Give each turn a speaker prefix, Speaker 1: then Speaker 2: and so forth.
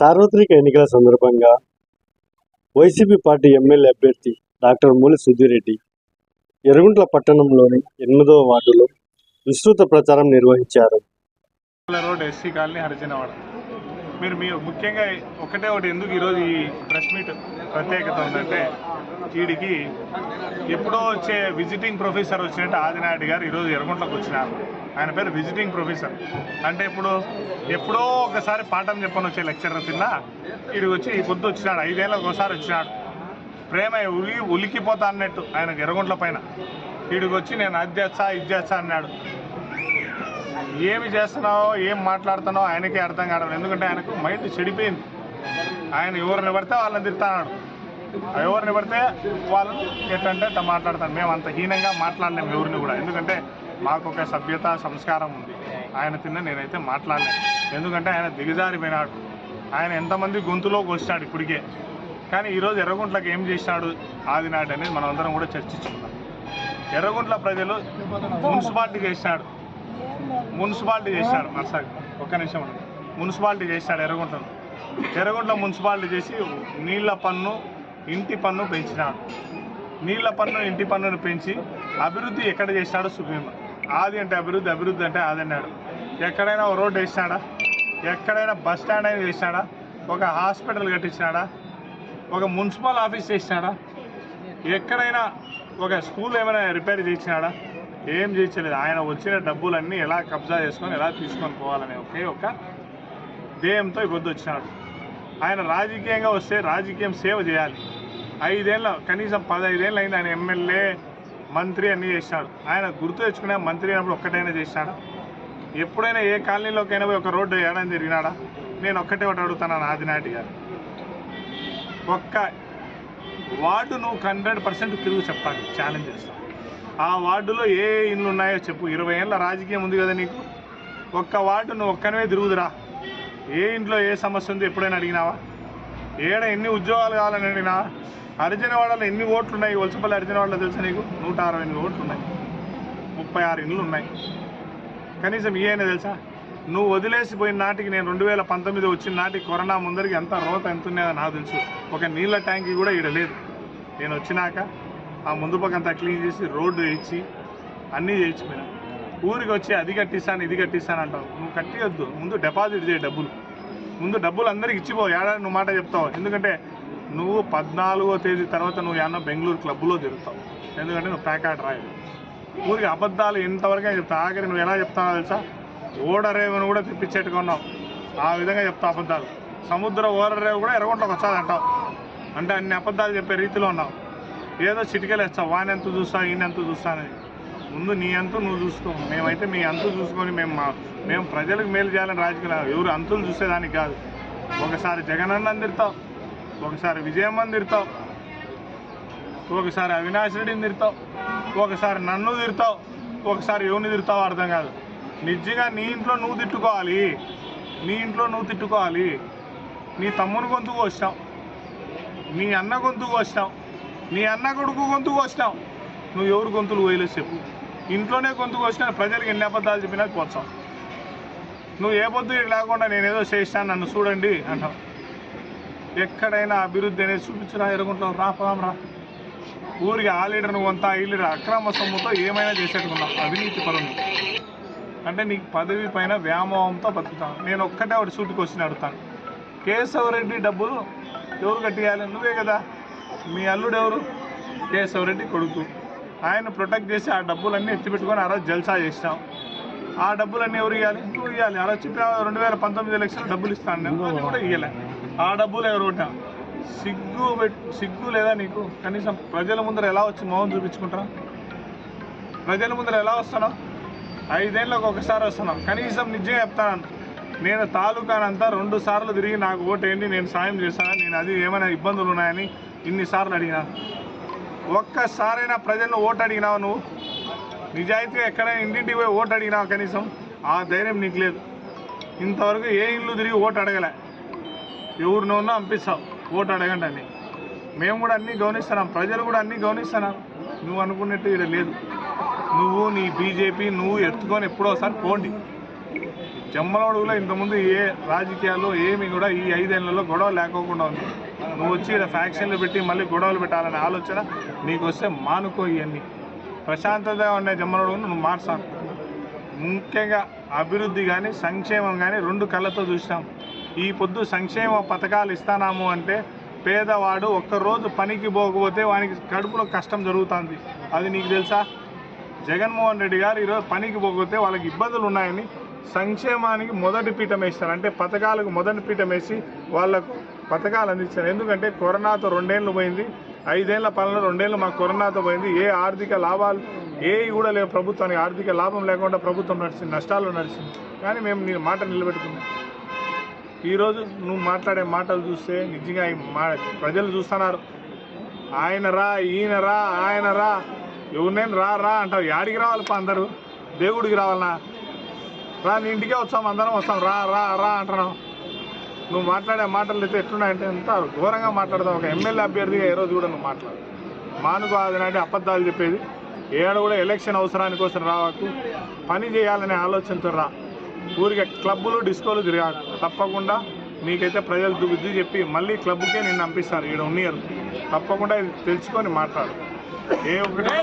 Speaker 1: సార్వత్రిక ఎన్నికల సందర్భంగా వైసీపీ పార్టీ ఎమ్మెల్యే అభ్యర్థి డాక్టర్ మూలి సుధీరెడ్డి ఎరుగుంట్ల పట్టణంలోని ఎనిమిదవ వార్డులో విస్తృత ప్రచారం నిర్వహించారు.
Speaker 2: Road SC colony Harijanawada. మీరు మీ ముఖ్యంగా ఒకటే ఒకటి ఎందుకు ఈరోజు ఈ ప్రెస్ మీట్ ప్రత్యేకత ఉందంటే వీడికి ఎప్పుడో వచ్చే విజిటింగ్ ప్రొఫెసర్ వచ్చినట్టు ఆదినాయుడు గారు ఈరోజు ఎర్రగుంట్లకు వచ్చినారు. ఆయన పేరు విజిటింగ్ ప్రొఫెసర్ అంటే ఇప్పుడు ఎప్పుడో ఒకసారి పాఠం చెప్పని వచ్చే లెక్చరర్ కింద వీడికి వచ్చి ఈ పొద్దు వచ్చినాడు ఐదేళ్ళకి ఒకసారి వచ్చినాడు. ప్రేమ ఉలి ఉలికిపోతా అన్నట్టు ఆయనకు ఎర్రగుంట్ల పైన. వీడికి వచ్చి నేను అది చేస్తా ఇది చేస్తా అన్నాడు. ఏమి చేస్తున్నావో ఏం మాట్లాడుతున్నావో ఆయనకే అర్థం కావడం ఎందుకంటే ఆయనకు మైండ్ చెడిపోయింది. ఆయన ఎవరిని పడితే వాళ్ళని తిడతాడు ఎవరిని పడితే వాళ్ళు ఎట్టంటే అంత మాట్లాడతాను మేము అంత హీనంగా మాట్లాడలేము ఎవరిని కూడా. ఎందుకంటే మాకు ఒక సభ్యత సంస్కారం ఉంది. ఆయన తిన్న నేనైతే మాట్లాడలేను. ఎందుకంటే ఆయన దిగజారిపోయినాడు. ఆయన ఎంతమంది గొంతులోకి వచ్చినాడు ఇప్పటికే. కానీ ఈరోజు ఎర్రగుంట్లకు ఏం చేసినాడు ఆదినాడు అనేది మనం అందరం కూడా చర్చించుకున్నాం ఎర్రగుంట్ల ప్రజలు మున్సిపాలిటీ చేసినాడు మున్సిపాలిటీ చేశాడు నర్సాగ్ ఒక్క నిమిషం మున్సిపాలిటీ చేశాడు ఎర్రగుంటలో. ఎర్రగుంటలో మున్సిపాలిటీ చేసి నీళ్ళ పన్ను ఇంటి పన్ను పెంచినాడు నీళ్ళ పన్ను ఇంటి పన్నును పెంచి అభివృద్ధి ఎక్కడ చేసినాడో సుప్రీం ఆది అంటే అభివృద్ధి అభివృద్ధి అంటే ఆదన్నాడు ఎక్కడైనా ఓ రోడ్డు వేసినాడా? ఎక్కడైనా బస్ స్టాండ్ అయినా చేసినాడా? ఒక హాస్పిటల్ కట్టించినాడా? ఒక మున్సిపల్ ఆఫీస్ చేసినాడా? ఎక్కడైనా ఒక స్కూల్ ఏమైనా రిపేర్ చేసినాడా? ఏం చేయించలేదు. ఆయన వచ్చిన డబ్బులన్నీ ఎలా కబ్జా చేసుకొని ఎలా తీసుకొని పోవాలనే ఒకే ఒక ధ్యేయంతో ఈ వచ్చినాడు. ఆయన రాజకీయంగా వస్తే రాజకీయం సేవ చేయాలి. ఐదేళ్ళ కనీసం పదహైదేళ్ళు అయింది ఆయన ఎమ్మెల్యే మంత్రి అన్నీ చేసినాడు. ఆయన గుర్తు తెచ్చుకునే మంత్రి అయినప్పుడు ఒక్కటైనా చేసినాడా? ఎప్పుడైనా ఏ కాలనీలోకైనా పోయి ఒక రోడ్డు వేయడం జరిగినాడా నేను ఒక్కటే ఒకటి అడుగుతాను ఆదినాటి గారు. ఒక్క వార్డు నువ్వు హండ్రెడ్ పర్సెంట్ తిరుగు చెప్తాను ఛాలెంజ్ చేస్తాను ఆ వార్డులో ఏ ఇండ్లు ఉన్నాయో చెప్పు. ఇరవై ఏళ్ళ రాజకీయం ఉంది కదా నీకు? ఒక్క వార్డు నువ్వు ఒక్కనే తిరుగుదురా. ఏ ఇంట్లో ఏ సమస్య ఉందో ఎప్పుడైనా అడిగినావా? ఏడ ఎన్ని ఉద్యోగాలు కావాలని అడిగినా అర్జునవాడలో ఎన్ని ఓట్లు ఉన్నాయి వలసపల్లి అర్జునవాడలో తెలుసా నీకు? నూట అరవై ఎనిమిది ఓట్లు ఉన్నాయి ముప్పై ఆరు ఇండ్లు ఉన్నాయి. కనీసం ఈయన తెలుసా? నువ్వు వదిలేసిపోయిన నాటికి నేను రెండు వేల పంతొమ్మిది వచ్చిన నాటికి కరోనా ముందరికి ఎంత రోత ఎంత ఉన్నాయో నాకు తెలుసు. ఒక నీళ్ళ ట్యాంక్ కూడా ఈడ లేదు. నేను వచ్చినాక ఆ ముందు పక్క అంతా క్లీన్ చేసి రోడ్డు వేయించి అన్నీ చేయించిపోయినా ఊరికి వచ్చి అది కట్టిస్తాను ఇది కట్టిస్తాను అంటావు. నువ్వు కట్టియొద్దు. ముందు డిపాజిట్ చేయి డబ్బులు. ముందు డబ్బులు అందరికి ఇచ్చిపో. ఏడాది నువ్వు మాట చెప్తావు? ఎందుకంటే నువ్వు పద్నాలుగో తేదీ తర్వాత నువ్వు ఏమన్నా బెంగళూరు క్లబ్లో తిరుగుతావు ఎందుకంటే నువ్వు ప్యాకాట్ రాయదు ఊరికి అబద్ధాలు ఎంతవరకే చెప్తావు ఆఖరి నువ్వు ఎలా చెప్తావో తెలుసా? ఓడరేవును కూడా తెప్పించేట్టుగా ఉన్నావు. ఆ విధంగా చెప్తావు అబద్ధాలు. సముద్ర ఓడరేవు కూడా ఎర్రగొంటకు వచ్చాది అంటావు అంటే అన్ని అబద్ధాలు చెప్పే రీతిలో ఉన్నావు. ఏదో చిటికలు వేస్తావు. వాని ఎంత చూస్తా ఈయన ఎంత చూస్తానని ముందు నీ అంతు నువ్వు చూసుకో. మేమైతే మీ అంతు చూసుకొని మేము మా మేము ప్రజలకు మేలు చేయాలని రాజకీయాలు ఎవరు అంతులు చూసేదానికి కాదు. ఒకసారి జగనన్న తిడతావు ఒకసారి విజయమ్మని తిడతావు ఒకసారి అవినాష్ రెడ్డిని తిడతావు ఒకసారి నన్ను తిడతావు. ఒకసారి ఎవరిని తిడతావు అర్థం కాదు. నిజంగా నీ ఇంట్లో నువ్వు తిట్టుకోవాలి. నీ ఇంట్లో నువ్వు తిట్టుకోవాలి. నీ తమ్ముని గొంతుకు వచ్చావు నీ అన్న గొంతుకు వచ్చావు నీ అన్న కొడుకు గొంతుకు వచ్చినావు. నువ్వు ఎవరు గొంతులు పోయలేదు చెప్పు. ఇంట్లోనే గొంతుకు వచ్చినా ప్రజలకు ఎన్ని అబద్ధాలు చెప్పినా పోతావు. నువ్వు ఏ పొద్దు లేకుండా నేను ఏదో నన్ను చూడండి అంటావు. ఎక్కడైనా అభివృద్ధి అనేది చూపించరా ఎరుగుంటావు రా పోదాం రా. ఊరికి ఆ లీడర్ను కొంత ఈ లీడర్ అక్రమ సొమ్ముతో ఏమైనా చేసేట్టుకున్నావు అవినీతి పనులు అంటే నీకు పదవి పైన వ్యామోహంతో బతుకుతాను నేను ఒక్కటే ఒకటి సూటికి వచ్చి అడుగుతాను కేశవరెడ్డి డబ్బులు ఎవరు కట్టియాలి? నువ్వే కదా. మీ అల్లుడు ఎవరు? కేశవరెడ్డి కొడుకు. ఆయన ప్రొటెక్ట్ చేసి ఆ డబ్బులన్నీ ఎత్తిపెట్టుకొని ఆ రోజు జల్సా చేసినాం. ఆ డబ్బులన్నీ ఎవరు ఇవ్వాలి నువ్వు ఇవ్వాలి ఆ రోజు చెప్పిన రెండు వేల పంతొమ్మిది లక్షలు డబ్బులు ఇస్తాను నేను. అది కూడా ఇవ్వలే ఆ డబ్బులు ఎవరు కొట్టా సిగ్గు సిగ్గు లేదా నీకు? కనీసం ప్రజల ముందర ఎలా వచ్చి మౌనం చూపించుకుంటారా ప్రజల ముందర ఎలా వస్తున్నావు? ఐదేళ్ళకి ఒకసారి వస్తున్నావు. కనీసం నిజం చెప్తాను. నేను తాలూకానంతా రెండు సార్లు తిరిగి నాకు ఓటేయండి నేను సాయం చేస్తాను. నేను అది ఏమైనా ఇబ్బందులు ఉన్నాయని ఇన్నిసార్లు అడిగినా? ఒక్కసారైనా ప్రజలను ఓటు అడిగినావు నువ్వు? నిజాయితీగా ఎక్కడైనా ఇంటింటికి పోయి ఓటు అడిగినావు కనీసం? ఆ ధైర్యం నీకు లేదు. ఇంతవరకు ఏ ఇల్లు తిరిగి ఓటు అడగలే. ఎవరినోనో పంపిస్తావు. ఓటు అడగండి అని. మేము కూడా అన్నీ గమనిస్తున్నాం. ప్రజలు కూడా అన్నీ గమనిస్తున్నాం నువ్వు అనుకున్నట్టు ఇక్కడ లేదు. నువ్వు నీ బీజేపీ నువ్వు ఎత్తుకొని ఎప్పుడోసారి పోండి. జమ్మలమడుగులో ఇంతకుముందు ఏ రాజకీయాలు ఏమి కూడా ఈ ఐదేళ్ళలో గొడవ లేకోకుండా ఉంది. నువ్వు వచ్చి ఇలా ఫ్యాక్షన్లు పెట్టి మళ్ళీ గొడవలు పెట్టాలనే ఆలోచన నీకు వస్తే మానుకో ఇవన్నీ. ప్రశాంతత ఉండే జమ్మలమడుగును నువ్వు మార్చాను ముఖ్యంగా అభివృద్ధి కానీ సంక్షేమం కానీ రెండు కళ్ళతో చూసాం ఈ పొద్దు సంక్షేమ పథకాలు ఇస్తానాము అంటే పేదవాడు ఒక్కరోజు పనికి పోకపోతే వానికి కడుపులో కష్టం జరుగుతుంది. అది నీకు తెలుసా? జగన్మోహన్ రెడ్డి గారు ఈరోజు పనికి పోకపోతే వాళ్ళకి ఇబ్బందులు ఉన్నాయని సంక్షేమానికి మొదటి పీఠం వేస్తారు. అంటే పథకాలకు మొదటి పీఠం వేసి వాళ్ళకు పథకాలు అందించారు ఎందుకంటే కరోనాతో రెండేళ్ళు పోయింది. ఐదేళ్ళ పాలన రెండేళ్ళు మాకు కరోనాతో పోయింది. ఏ ఆర్థిక లాభాలు ఏ కూడా లేవు ప్రభుత్వానికి. ఆర్థిక లాభం లేకుండా ప్రభుత్వం నడిచింది నష్టాలు నడిచింది. కానీ మేము నీ మాట నిలబెట్టుకున్నాం. ఈరోజు నువ్వు మాట్లాడే మాటలు చూస్తే నిజంగా మా ప్రజలు చూస్తున్నారు. ఆయన రా ఈయన రా ఆయన రా. ఎవరినైనా రా రా అంటారు. యాడికి రావాలి పా అందరూ? దేవుడికి రావాలనా? రా నీ ఇంటికే వచ్చాం అందరం వస్తాం. రా రా రా అంటున్నాం. నువ్వు మాట్లాడే మాటలు అయితే ఎట్లున్నాయంటే ఎంత ఘోరంగా మాట్లాడతావు. ఒక ఎమ్మెల్యే అభ్యర్థిగా ఏ రోజు కూడా నువ్వు మాట్లాడు మానుకు అదనంటే అబద్ధాలు చెప్పేది. ఏడ కూడా ఎలక్షన్ అవసరానికి కోసం రావకు. పని చేయాలనే ఆలోచనతో రా. ఊరికే క్లబ్బులు డిస్కోలు తిరగాకు తప్పకుండా నీకైతే ప్రజలు బుద్ధి చెప్పి మళ్ళీ క్లబ్కే నేను పంపిస్తాను ఈడ ఉన్నియరు తప్పకుండా ఇది తెలుసుకొని మాట్లాడు. ఏ ఒక్కటే